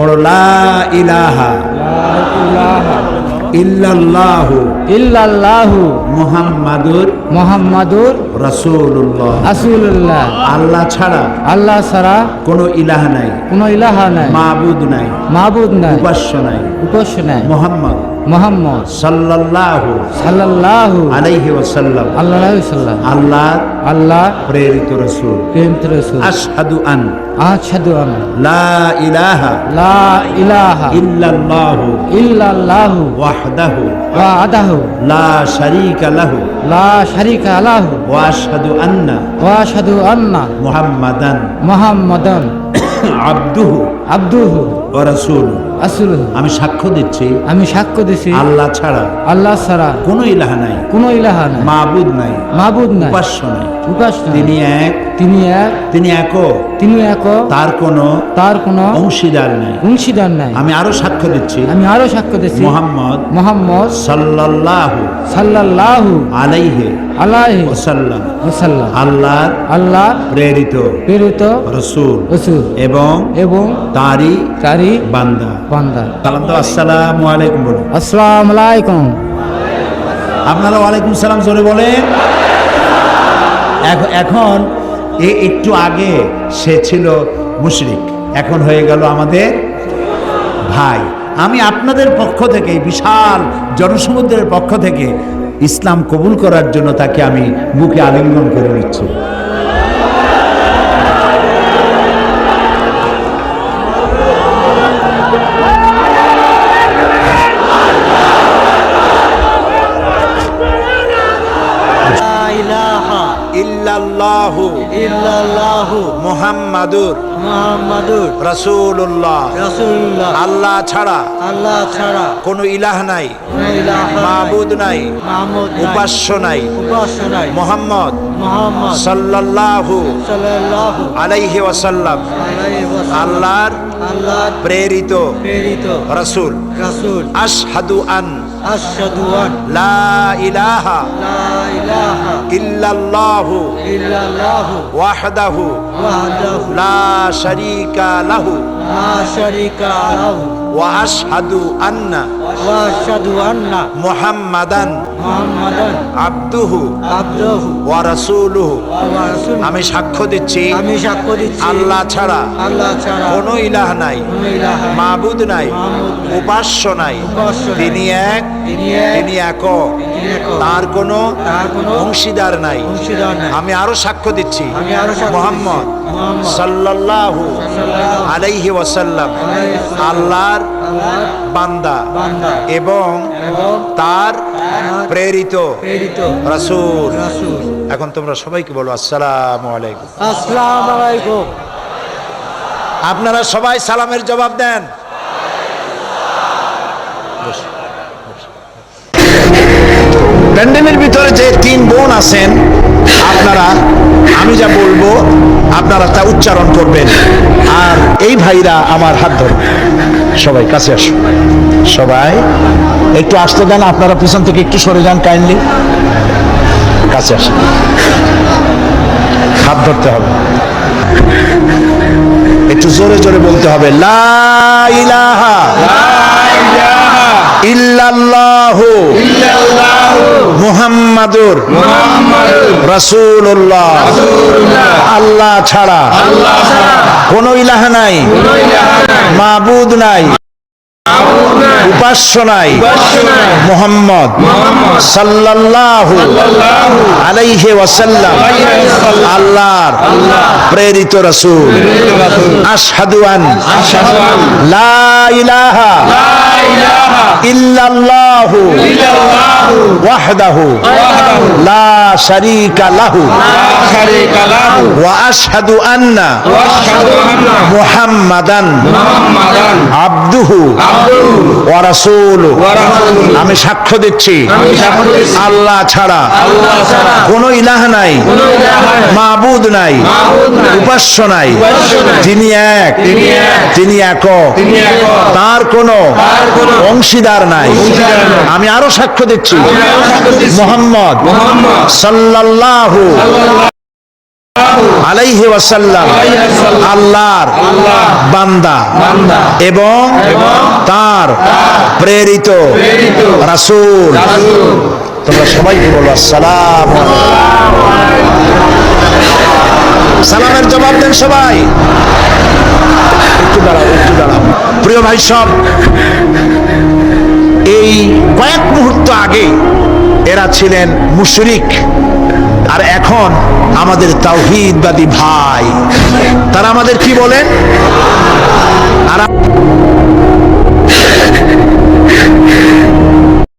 পড়ো লা ইলাহা ইল্লাল্লাহু ইল্লাল্লাহু মুহাম্মাদুর মুহাম্মাদুর রাসূলুল্লাহ। রাসূলুল্লাহ। আল্লাহ ছাড়া আল্লাহ ছাড়া কোনো ইলাহ নাই। কোনো ইলাহা নাই। মাবুদ নাই। মাবুদ নাই। উপাস্য নাই। উপাস্য নাই। মোহাম্মদ। মোহাম্মদ সাল্লাল্লাহু সাল্লাল্লাহু আলাইহি ওয়াসাল্লাম। আল্লাহ সাল্লাম। আল্লাহ আল্লাহ প্রেরিত রাসূল। প্রেম রাসূল। আশহাদু আন। আশহাদু আন। লা ইলাহা লা ইলাহা ইল্লাল্লাহু ইল্লাল্লাহু ওয়াহদাহু। ওয়াহদাহু। লা শারীকা লাহু। লা শারীকা লাহু। ওয়া আশহাদু আন্না। ওয়া আশহাদু আন্না। মুহাম্মাদান। মুহাম্মাদান। আবদুহু। আবদুহু। আমি সাক্ষ্য দিচ্ছি। আমি সাক্ষ্য দিচ্ছি আল্লাহ ছাড়া আল্লাহ ছাড়া কোনো ইলাহ নাই। কোনো ইলাহা নাই। মাবুদ নাই। মাবুদ নাই। উপাস্য নাই। উপাস্য। তিনি এক। তিনি এক। তিনি এক তিনি এক তার কোনো তার কোনো অংশীদার নাই। অংশীদার নাই। আমি আরও সাক্ষ্য দিচ্ছি। আমি আরও সাক্ষ্য দিচ্ছি। মোহাম্মদ মোহাম্মদ সাল্লাল্লাহু সাল্লাল্লাহু আলাইহি আলাইহি ওয়াসাল্লাম। ওয়াসাল্লাম। আল্লাহর আল্লাহ প্রেরিত প্রেরিত রসুল রসুল এবং এবং তারই বান্দা। বান্দা। সালাম তো আসসালামু আলাইকুম বলুন। আসসালামু আলাইকুম। আপনারা ওয়ালাইকুম সালাম জোরে বলেন। এখ- এখন এ একটু আগে সে ছিল মুশরিক। এখন হয়ে গেল আমাদের ভাই। আমি আপনাদের পক্ষ থেকে বিশাল জনসমুদ্রের পক্ষ থেকে ইসলাম কবুল করার জন্য তাকে আমি বুকে আলিঙ্গন করে নিচ্ছি। ইল্লাল্লাহু ইল্লাল্লাহু মুহাম্মাদুর মুহাম্মাদুর রাসূলুল্লাহ। রাসূলুল্লাহ। আল্লাহ ছাড়া আল্লাহ ছাড়া কোনো ইলাহ নাই। কোনো ইলাহা নাই, মাবুদ নাই। উপাস্য নাই। উপাস্য নাই। মোহাম্মদ মুহাম্মদ সাল্লাল্লাহু সাল্লাল্লাহু আলাইহি ওয়াসাল্লাম। আলাইহি আল্লাহর প্রেরিত প্রেরিত রাসূল। রাসূল। আশহাদু আন। আশহাদু আন। লা ইলাহা লা ইলাহা ইল্লাল্লাহু ইল্লাল্লাহু ওয়াহদাহু ওয়াহদাহু। লা শারীকা লাহু লা শারীকা লাহু। ওয়া আশহাদু আন্না। আমি সাক্ষ্য দিচ্ছি। আমি সাক্ষ্য দিচ্ছি। আল্লাহ ছাড়া আল্লাহ ছাড়া কোনো ইলাহ নাই। মাবুদ নাই। উপাস্য নাই। তিনি এক তিনি এক, তার কোনো অংশীদার নাই। আমি আরও সাক্ষ্য দিচ্ছি। মোহাম্মদ সাল্লাল্লাহু আলাইহি ওয়াসাল্লাম। আল্লাহর বান্দা। এবং তার প্রেরিত রাসূল। এখন তোমরা সবাইকে বলো আসসালাম আলাইকুম। আসসালামু আলাইকুম। আপনারা সবাই সালামের জবাব দেন। প্যান্ডেলের ভিতরে যে তিন বোন আছেন আপনারা আমি যা বলব আপনারা তা উচ্চারণ করবেন। আর এই ভাইরা আমার হাত ধরবে সবাই কাছে আসুন সবাই একটু আসতে দেন আপনারা পিছন থেকে একটু সরে যান কাইন্ডলি কাছে আসুন। হাত ধরতে হবে। একটু জোরে জোরে বলতে হবে লা ইলাহা ইল্লাল্লাহু মুহাম্মাদুর রাসূলুল্লাহ। আল্লাহ ছাড়া কোন ইলাহা নাই। মাবুদ নাই। উপাস্য নাই। মোহাম্মদ সাল্লাল্লাহু আলাইহি ওয়াসাল্লাম আল্লাহর প্রেরিত রাসূল। আশহাদু আন লা ইলাহা ইল্লাল্লাহু ওয়াহদাহু লা শারীকা লাহু ওয়া আশহাদু আন্না মুহাম্মাদান আবদুহু ওয়া রাসূলুহু আমি সাক্ষ্য দিচ্ছি আল্লাহ ছাড়া কোন ইলাহ নাই মাবুদ নাই উপাস্য নাই তিনি এক তিনি একক তার কোনো অংশীদার নাই। আমি আরও সাক্ষ্য দিচ্ছি। মোহাম্মদ সাল্লাল্লাহু আলাইহি ওয়াসাল্লাম আল্লাহর বান্দা এবং তার প্রেরিত রাসূল। তোমরা সবাইকে বলো আসসালাম সালামের জবাব দেন সবাই। প্রিয় ভাই, সব এই কয়েক মুহূর্ত আগে এরা ছিলেন মুশরিক, আর এখন আমাদের তাওহিদবাদী ভাই। তারা আমাদের কি বলেন? আর